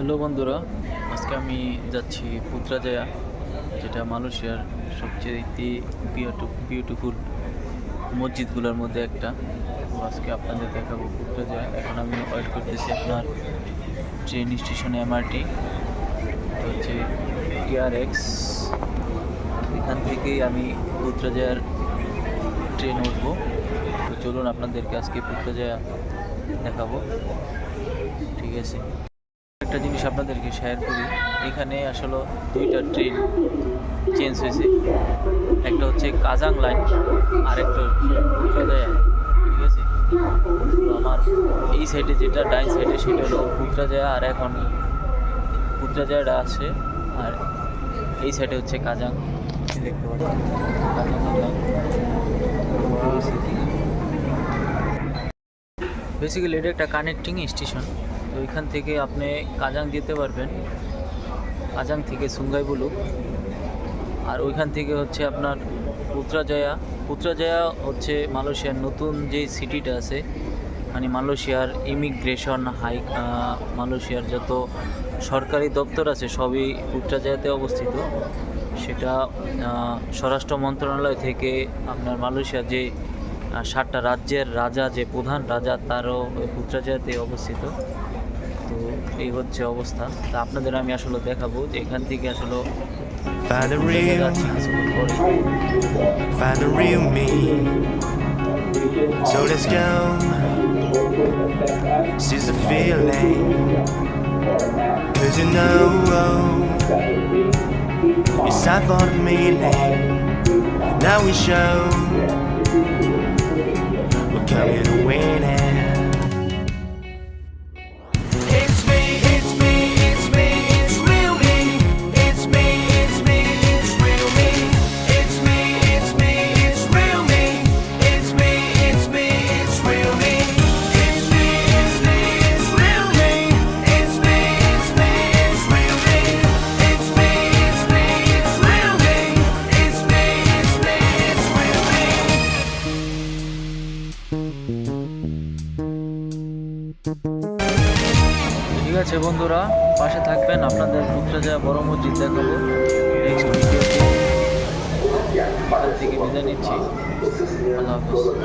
Hello বন্ধুরা, আজকে আমি যাচ্ছি পুত্রাজায়া যেটা মালয়েশিয়ার সবচেয়ে বিউটিফুল মসজিদগুলোর মধ্যে একটা। আজকে আপনাদের দেখাবো পুত্রাজায়া এখন আমি ওয়েট করতেছি আপনার ট্রেন স্টেশনে এমআরটি হচ্ছে টিআরএক্স এখান থেকেই আমি পুত্রাজায়ার ট্রেন উঠবো। তো চলুন আপনাদেরকে আজকে পুত্রাজায়া দেখাবো। ঠিক আছে? একটা জিনিস আপনাদেরকে শেয়ার করি। এখানে আসলে দুইটা ট্রেন চেঞ্জ হয়েছে। একটা হচ্ছে কাজাং লাইন আর একটা ঠিক আছে? আমার এই সাইডে যেটা ডাইন সাইডে সেটা হলো পুত্রাজায়া, আর এখন পুত্রাজায়াটা আছে, আর এই সাইডে হচ্ছে কাজাং। দেখতে লাইন বেসিক্যালি এটা একটা কানেক্টিং স্টেশন তো এখান থেকে আপনি কাজাং যেতে পারবেন। কাজাং থেকে সুঙ্গাই বুলুক। আর ওইখান থেকে হচ্ছে আপনার পুত্রাজয়া। পুত্রাজয়া হচ্ছে মালয়েশিয়ার নতুন যে সিটিটা আছে মানে মালয়েশিয়ার ইমিগ্রেশন হাই মালয়েশিয়ার যত সরকারি দপ্তর আছে, সবই পুত্রাজয়াতে অবস্থিত। সেটা স্বরাষ্ট্র মন্ত্রণালয় থেকে আপনার মালয়েশিয়ার যে সাতটা রাজ্যের রাজা, যে প্রধান রাজা, তারও পুত্রাজয়াতে অবস্থিত। তো এই হচ্ছে অবস্থা তা আপনাদের আমি আসলে দেখাবো যে এখান থেকে আসলে Find পুত্রাজয়া real, find the real me. So let's go. Seize the feeling. Cause you know, it's time for the meaning. Now we show we're coming to win ঠিক আছে বন্ধুরা, পাশে থাকবেন, আপনাদের যা বড় মসজিদ দেখাবো। নেক্সট ভিডিওতে থেকে বিদায় নিচ্ছি। আল্লাহ হাফিজ।